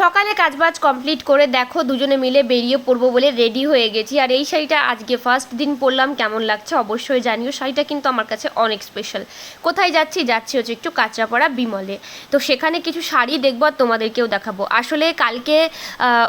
সকালে কাজবাজ কমপ্লিট করে দেখো, দুজনে মিলে বেরিয়ে পড়ব বলে রেডি হয়ে গেছি। আর এই শাড়িটা আজকে ফার্স্ট দিন পরলাম, কেমন লাগছে অবশ্যই জানিও। শাড়িটা কিন্তু আমার কাছে অনেক স্পেশাল কোথায় যাচ্ছি? যাচ্ছি হচ্ছে একটু কাঁচরাপাড়া বিমলে। তো সেখানে কিছু শাড়ি দেখব আর তোমাদেরকেও দেখাবো। আসলে কালকে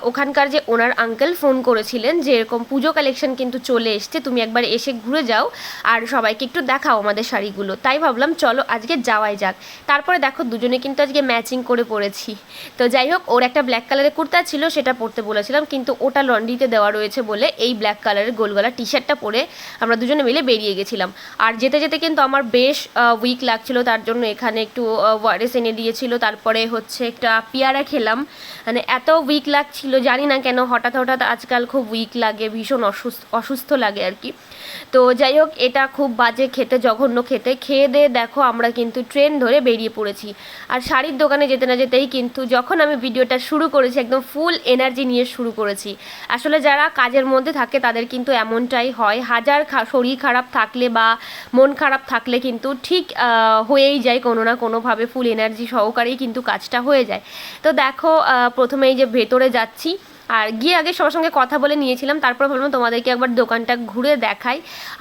ওখানকার যে ওনার আঙ্কেল ফোন করেছিলেন যে এরকম পুজো কালেকশন কিন্তু চলে এসছে, তুমি একবার এসে ঘুরে যাও আর সবাইকে একটু দেখাও আমাদের শাড়িগুলো। তাই ভাবলাম, চলো আজকে যাওয়াই যাক। তারপরে দেখো, দুজনে কিন্তু আজকে ম্যাচিং করে পড়েছি। তো যাই হোক, ওর একটা ব্ল্যাক কালারের কুর্তা ছিল, সেটা পরতে বলেছিলাম, কিন্তু ওটা লন্ড্রিতে দেওয়া রয়েছে বলে এই ব্ল্যাক কালারের গোলগলা টি শার্টটা পরে আমরা দুজনে মিলে বেরিয়ে গেছিলাম। আর যেতে যেতে কিন্তু আমার বেশ উইক লাগছিল, তার জন্য এখানে একটু ওয়ারেস এনে দিয়েছিল। তারপরে হচ্ছে একটা পেয়ারা খেলাম। মানে এত উইক লাগছিল, জানি না কেন, হঠাৎ হঠাৎ আজকাল খুব উইক লাগে, ভীষণ অসুস্থ অসুস্থ লাগে আর কি। তো যাই হোক, এটা খুব বাজে খেতে, জঘন্য খেতে। খেয়ে দিয়ে দেখো, আমরা কিন্তু ট্রেন ধরে বেরিয়ে পড়েছি। আর শাড়ির দোকানে যেতে না যেতেই কিন্তু যখন আমি ভিডিওটা শুরু করেছি, একদম ফুল এনার্জি নিয়ে শুরু করেছি। আসলে যারা কাজের মধ্যে থাকে, তাদের কিন্তু এমনটাই হয়, হাজার শরীর খারাপ থাকলে বা মন খারাপ থাকলে কিন্তু ঠিক হয়েই যায়, কোনো না কোনোভাবে ফুল এনার্জি সহকারেই কিন্তু কাজটা হয়ে যায়। তো দেখো প্রথমেই প্রথমে এই যে ভেতরে যাচ্ছি আর গিয়ে আগে সবার সঙ্গে কথা বলে নিয়েছিলাম, তারপর ভাবলাম তোমাদেরকে একবার দোকানটা ঘুরে দেখাই।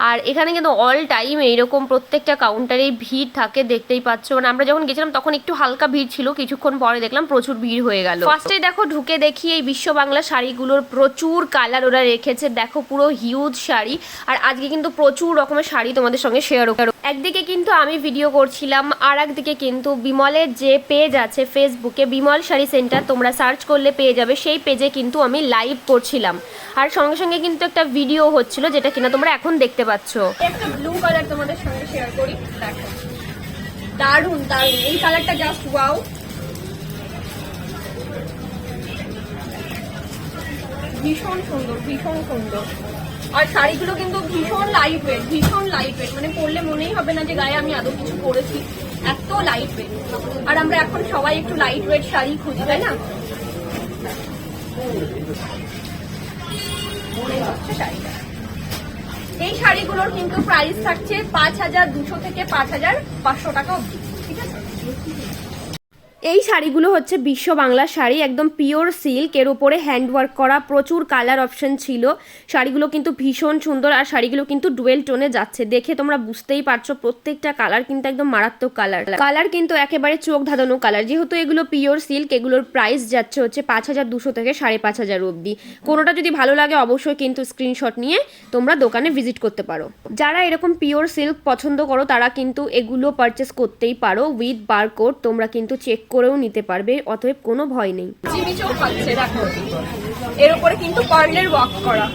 আর এখানে কিন্তু অল টাইম এইরকম প্রত্যেকটা কাউন্টারেই ভিড় থাকে, দেখতেই পাচ্ছ। মানে আমরা যখন গেছিলাম তখন একটু হালকা ভিড় ছিল, কিছুক্ষণ পরে দেখলাম প্রচুর ভিড় হয়ে গেল। ফার্স্টে দেখো ঢুকে দেখি এই বিশ্ব বাংলা শাড়িগুলোর প্রচুর কালার ওরা রেখেছে। দেখো পুরো হিউজ শাড়ি। আর আজকে কিন্তু প্রচুর রকমের শাড়ি তোমাদের সঙ্গে শেয়ার একদিকে কিন্তু আমি ভিডিও করছিলাম আর একদিকে কিন্তু বিমলের যে পেজ আছে ফেসবুকে বিমল শাড়ি সেন্টার তোমরা সার্চ করলে পেয়ে যাবে, সেই পেজে কিন্তু আমি লাইভ করছিলাম। আর সঙ্গে সঙ্গে কিন্তু একটা ভিডিও হচ্ছিল যেটা কিনা তোমরা এখন দেখতে পাচ্ছ। ব্লু কালার তোমাদের সঙ্গে শেয়ার করি দারুণ এই কালারটা জাস্ট ওয়াও ভীষণ সুন্দর ভীষণ সুন্দর। আর শাড়িগুলো কিন্তু ভীষণ লাইট ওয়েট ভীষণ লাইট ওয়েট মানে পরলে মনেই হবে না যে গায়ে আমি আদৌ কিছু পরেছি। এত লাইট ওয়েট আর আমরা এখন সবাই একটু লাইট ওয়েট শাড়ি খুঁজি, তাই না? এই শাড়িগুলোর কিন্তু প্রাইস থাকছে পাঁচ হাজার দুশো থেকে পাঁচ হাজার পাঁচশো টাকা আছে এই শাড়িগুলো হচ্ছে বিশ্ব বাংলা শাড়ি, একদম পিওর সিল্ক এর উপরে হ্যান্ডওয়ার্ক করা, প্রচুর কালার অপশন ছিল। শাড়িগুলো কিন্তু ভীষণ সুন্দর আর শাড়িগুলো কিন্তু ডুয়েল টোনে যাচ্ছে। দেখে তোমরা বুঝতেই পারছ, প্রত্যেকটা কালার কিন্তু একদম মারাত্মক কালার কালার কিন্তু একেবারে চোখ ধাঁধানো কালার যেহেতু এগুলো পিওর সিল্ক এগুলোর প্রাইস যাচ্ছে হচ্ছে পাঁচ হাজার দুশো থেকে সাড়ে পাঁচ হাজার অবধি। কোনোটা যদি ভালো লাগে, অবশ্যই কিন্তু স্ক্রিনশট নিয়ে তোমরা দোকানে ভিজিট করতে পারো। যারা এরকম পিওর সিল্ক পছন্দ করো, তারা কিন্তু এগুলো পারচেস করতেই পারো। উইথ বারকোড তোমরা কিন্তু চেক করেও নিতে পারবে, অতএব কোনো ভয় নেই। এর উপরে কিন্তু পার্লের ওয়াক করা।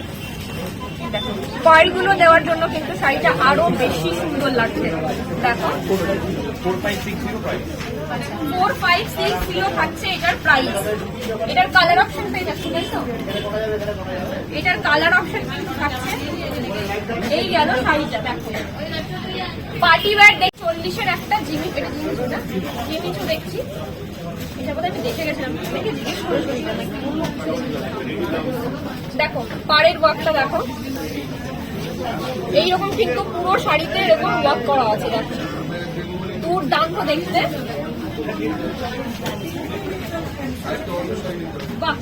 পার্লগুলো দেওয়ার জন্য কিন্তু শাড়িটা আরও বেশি সুন্দর লাগছে। দেখো। ফোর ফাইভ সিক্স জিরো থাকছে এটার প্রাইস এটার কালার অপশন পেয়ে যাচ্ছি, তাই তো? এটার কালার অপশন থাকছে এই গেল শাড়িটা, দেখো। পার্টি ওয়্যার দেখ চল্লিশের একটা জিমি, এটা জিমিচু না? জিমিচু দেখছি। দেখে পাড়ের ওয়ার্কটা দেখো। এইরকম কিন্তু পুরো শাড়িতে এরকম ওয়ার্ক করা আছে, দেখো। দুর্দান্ত দেখতে। বাহ,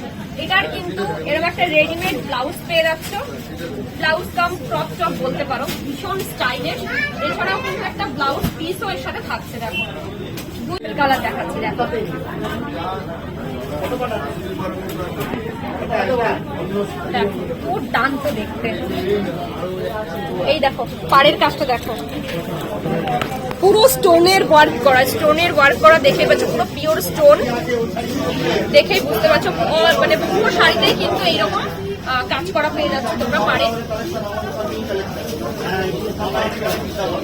এটার কিন্তু এরকম একটা রেডিমেড ব্লাউজ পেয়ে যাচ্ছ। ব্লাউজ কাম ক্রপ টপ বলতে পারো, ভীষণ স্টাইলিশ এছাড়াও কিন্তু একটা ব্লাউজ পিসও এর সাথে থাকছে, দেখো। কালার দেখাচ্ছি, দেখো। দেখো দুর্দান্ত দেখতে। এই দেখো, পাড়ের কাজটা দেখো। পুরো স্টোনের ওয়ার্ক করা, স্টোনের ওয়ার্ক করা দেখে পাচ্ছ, পুরো পিওর স্টোন দেখেই বুঝতে পারছ মানে পুরো শাড়িতেই কিন্তু এইরকম কাজ করা পেয়ে যাচ্ছে তোমরা পারে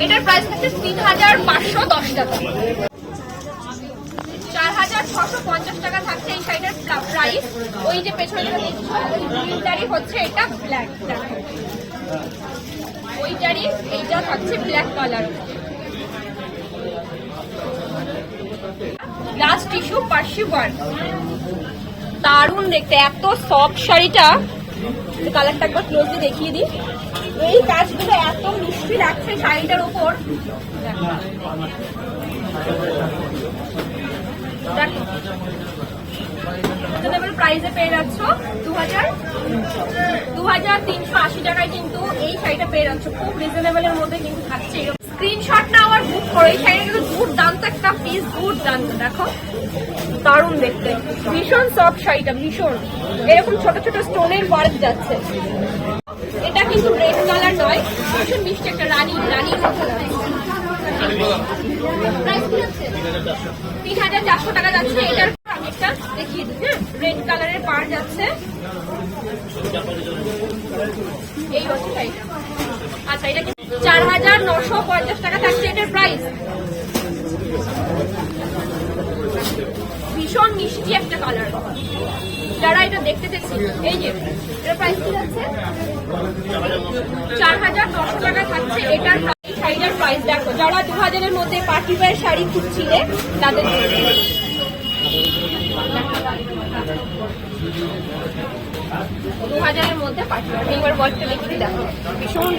এটার প্রাইস হচ্ছে তিন হাজার পাঁচশো দশ টাকা। পঞ্চাশ টাকা থাকছে এই শাড়িটার প্রাইস ওই যে পেছনে হচ্ছে, এটা ব্ল্যাক ওইটারই এইটা ব্ল্যাক কালার লাস্ট টিস্যু দারুণ দেখতে, এত সফট শাড়িটা। কালারটা একবার ক্লোজলি দেখিয়ে দিই। এই কাজগুলো এত মিষ্টি লাগছে শাড়িটার ওপর পেয়ে দু হাজার দু হাজার তিনশো আশি টাকায় কিন্তু এই শাড়িটা পেয়ে যাচ্ছ। খুব রিজনেবল এর মধ্যে কিন্তু আমার বুক এই কিন্তু একটা পিস দেখো, দারুণ দেখতে। ভীষণ শাড়িটা, ভীষণ। এরকম ছোট ছোট স্টোনের ওয়ার্ক যাচ্ছে। এটা কিন্তু রেড কালার নয়। ভীষণ মিষ্টি একটা রানী, রানীর মতো তিন হাজার চারশো টাকা যাচ্ছে এটার আমি হ্যাঁ রেড কালারের পার যাচ্ছে এই আচ্ছা এটা চার হাজার নশো পঞ্চাশ টাকা থাকছে এটার প্রাইস ভীষণ মিষ্টি একটা কালার যারা এটা দেখতে চাচ্ছি এই যে এটার প্রাইস চার হাজার নশো টাকা থাকছে। এটার শাড়িটার প্রাইস দেখো। যারা দু হাজারের মধ্যে পার্টি ওয়ার শাড়ি খুঁজছিলে, তাদের দু হাজারের মধ্যে পার্টি ওয়ার। এইবার বলতে দেখি দেখো। ভীষণ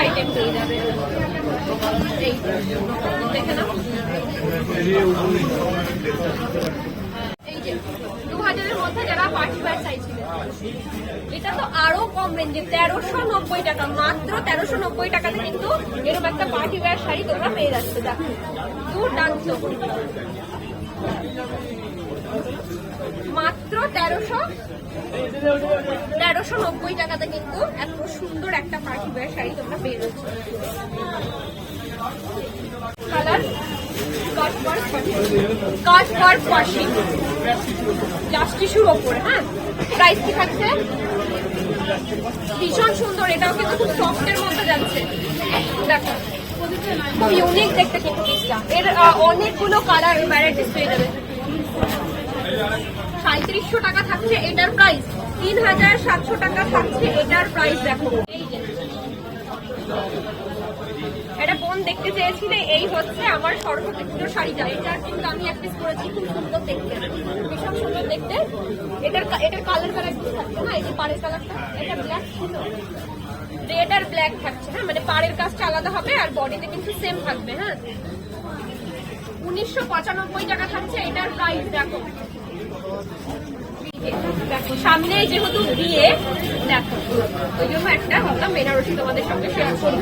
আইটেম দেখে নাও। হাজারের মধ্যে যারা পার্টি চাইছিলেন এটা তো আরও কম রেঞ্জে তেরোশো নব্বই টাকা মাত্র তেরোশো নব্বই টাকাতে কিন্তু এরকম একটা পার্টি ওয়ার শাড়ি তোমরা পেয়ে যাচ্ছে দেখো দুর্দান্ত মাত্র তেরোশো তেরোশো নব্বই টাকাতে কিন্তু এত সুন্দর একটা পার্টি ওয়ার শাড়ি তোমরা পেয়ে যাচ্ছ colour cut work cut just টিস্যুর ওপরে হ্যাঁ? প্রাইস কি থাকছে? ভীষণ সুন্দর, এটাও কিন্তু খুব সফটের মধ্যে যাচ্ছে। দেখো, খুব ইউনিক দেখতে এর অনেকগুলো কালার ভ্যারাইটিস পেয়ে যাবে সাঁত্রিশশো টাকা থাকছে এটার প্রাইস তিন হাজার সাতশো টাকা থাকছে এটার প্রাইস দেখো। এই যে এটা বোন দেখতে চেয়েছিলে এই হচ্ছে আমার সর্বপ্রিয় শাড়িটা এটা কিন্তু আমি পিস করেছি, খুব সুন্দর দেখতে। ভীষণ সুন্দর দেখতে। এটার এটার কালার কালার কি থাকছে, না? এই যে পাড়ের কালারটা এটা ব্ল্যাক ছিল। রেড আর ব্ল্যাক থাকছে হ্যাঁ মানে পাড়ের কাজটা আলাদা হবে আর বডিতে কিন্তু সেম থাকবে হ্যাঁ? উনিশশো পঁচানব্বই টাকা থাকছে এটার প্রাইস দেখো। সামনে যেহেতু বিয়ে, দেখো। ওই জন্য একটা ভাবলাম বেনারসি তোমাদের সঙ্গে শেয়ার করি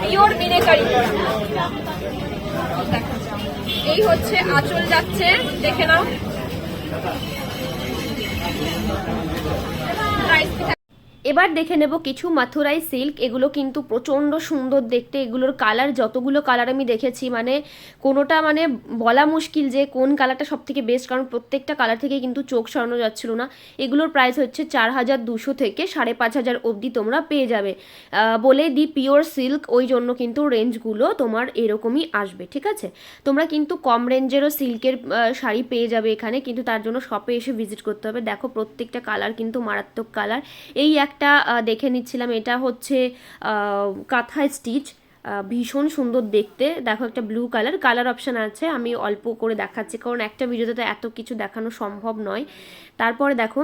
পিওর মিনেকারি দেখো এই হচ্ছে আঁচল যাচ্ছে দেখে নাও। এবার দেখে নেব কিছু মাথুরাই সিল্ক। এগুলো কিন্তু প্রচণ্ড সুন্দর দেখতে। এগুলোর কালার, যতগুলো কালার আমি দেখেছি মানে কোনোটা মানে বলা মুশকিল যে কোন কালারটা সব থেকে বেস্ট কারণ প্রত্যেকটা কালার থেকে কিন্তু চোখ সরানো যাচ্ছিল না। এগুলোর প্রাইস হচ্ছে চার হাজার দুশো থেকে সাড়ে পাঁচ হাজার অবধি তোমরা পেয়ে যাবে। বলে দি পিওর সিল্ক ওই জন্য কিন্তু রেঞ্জগুলো তোমার এরকমই আসবে, ঠিক আছে? তোমরা কিন্তু কম রেঞ্জেরও সিল্কের শাড়ি পেয়ে যাবে এখানে, কিন্তু তার জন্য শপে এসে ভিজিট করতে হবে। দেখো প্রত্যেকটা কালার কিন্তু মারাত্মক কালার। এই একটা আহ, দেখে নিচ্ছিলাম। এটা হচ্ছে কাঁথা স্টিচ ভীষণ সুন্দর দেখতে। দেখো একটা ব্লু কালার কালার অপশান আছে আমি অল্প করে দেখাচ্ছি কারণ একটা ভিডিওতে তো এত কিছু দেখানো সম্ভব নয়। তারপরে দেখো।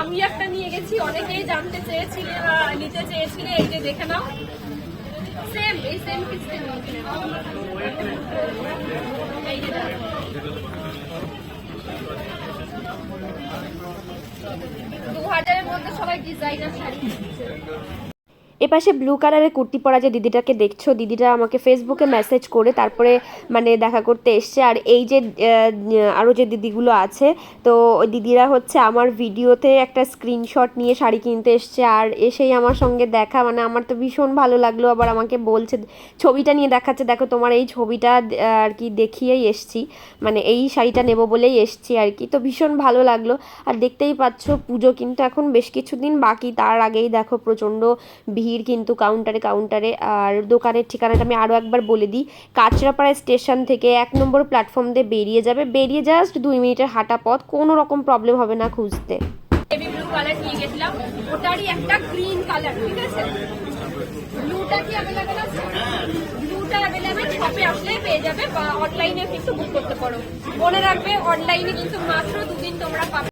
আমি একটা নিয়ে গেছি অনেকেই জানতে চেয়েছিলে বা নিতে চেয়েছিলে এই যে দেখে নাও। সেম এই সেম। দু হাজারের মধ্যে সবাই ডিজাইনার শাড়ি এপাশে ব্লু কালারের কুর্তি পরা যে দিদিটাকে দেখছ, দিদিটা আমাকে ফেসবুকে মেসেজ করে তারপরে মানে দেখা করতে এসছে। আর এই যে আরও যে দিদিগুলো আছে, তো ওই দিদিরা হচ্ছে আমার ভিডিওতে একটা স্ক্রিনশট নিয়ে শাড়ি কিনতে এসছে। আর এসেই আমার সঙ্গে দেখা মানে আমার তো ভীষণ ভালো লাগল। আবার আমাকে বলছে, ছবিটা নিয়ে দেখাচ্ছে, দেখো তোমার এই ছবিটা, আর কি দেখিয়েই এসছি। মানে এই শাড়িটা নেব বলেই এসছি আর কি। তো ভীষণ ভালো লাগল। আর দেখতেই পাচ্ছ, পুজো কিন্তু এখন বেশ কিছুদিন বাকি। তার আগেই দেখো প্রচণ্ড ভিড় কিন্তু কাউন্টারে কাউন্টারে আর দোকানের ঠিকানাটা আমি আরও একবার বলে দিই। কাঁচরাপাড়া স্টেশন থেকে এক নম্বর প্ল্যাটফর্ম দিয়ে বেরিয়ে যাবে। বেরিয়ে জাস্ট দুই মিনিটের হাঁটা পথ, কোনো রকম প্রবলেম হবে না খুঁজতে। কিন্তু মনে রাখবে অনলাইনে কিন্তু মাত্র দুদিন তোমরা পাবে।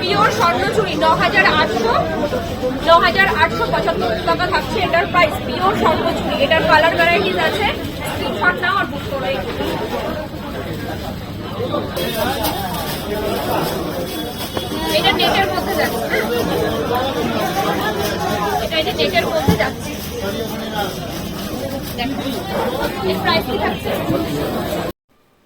পিওর স্বর্ণচুরি ন হাজার আটশো ন হাজার আটশো পঁচাত্তর টাকা থাকছে এটার প্রাইস পিওর স্বর্ণচুরি এটার কালার ভ্যারাইটিস আছে স্ক্রিনশট নাও আর বুক করো এটা নেটের মধ্যে যাচ্ছে। এটা এটা নেটের মধ্যে যাচ্ছে। দেখো, এর প্রাইস কি থাকছে?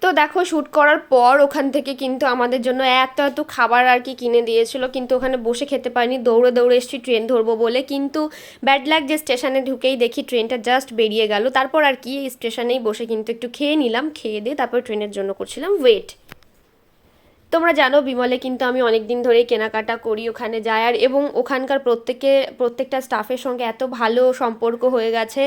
তো দেখো শ্যুট করার পর ওখান থেকে কিন্তু আমাদের জন্য এত এত খাবার আর কি কিনে দিয়েছিল, কিন্তু ওখানে বসে খেতে পারিনি। দৌড়ে দৌড়ে এসেছি ট্রেন ধরবো বলে। কিন্তু ব্যাড লাগ যে স্টেশনে ঢুকেই দেখি ট্রেনটা জাস্ট বেরিয়ে গেল। তারপর আর কি স্টেশনেই বসে কিন্তু একটু খেয়ে নিলাম, খেয়ে দিয়ে তারপর ট্রেনের জন্য করছিলাম ওয়েট তোমরা জানো, বিমলে কিন্তু আমি অনেক দিন ধরেই কেনাকাটা করি ওখানে যাই, আর এবং ওখানকার প্রত্যেকে প্রত্যেকটা স্টাফের সঙ্গে এত ভালো সম্পর্ক হয়ে গেছে,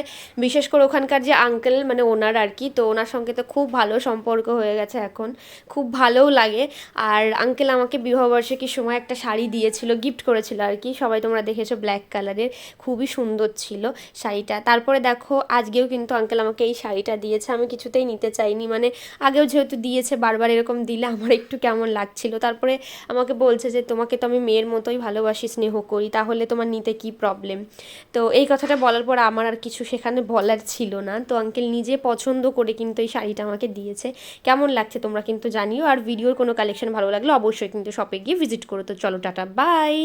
বিশেষ করে ওখানকার যে আঙ্কেল মানে ওনার আর কি, তো ওনার সঙ্গে তো খুব ভালো সম্পর্ক হয়ে গেছে এখন, খুব ভালোও লাগে, আর আঙ্কেল আমাকে বিবাহবার্ষিকীর সময় একটা শাড়ি দিয়েছিল গিফট করেছিল আর কি, সবাই তোমরা দেখেছ ব্ল্যাক কালারের খুবই সুন্দর ছিল শাড়িটা, তারপরে দেখো আজকেও কিন্তু আঙ্কেল আমাকে এই শাড়িটা দিয়েছে, আমি কিছুতেই নিতে চাইনি মানে আগেও যেহেতু দিয়েছে, বারবার এরকম দিলে আমার একটু কেমন লাগছিল। তারপরে আমাকে বলছে যে, তোমাকে তো আমি মেয়ের মতোই ভালোবাসি, স্নেহ করি, তাহলে তোমার নিতে কি প্রবলেম তো এই কথাটা বলার পর আমার আর কিছু সেখানে বলার ছিল না। তো আঙ্কেল নিজে পছন্দ করে কিন্তু এই শাড়িটা আমাকে দিয়েছে। কেমন লাগছে তোমরা কিন্তু জানিও। আর ভিডিওর কোনো কালেকশন ভালো লাগলে অবশ্যই কিন্তু শপে গিয়ে ভিজিট করো। তো চলো, টাটা বাই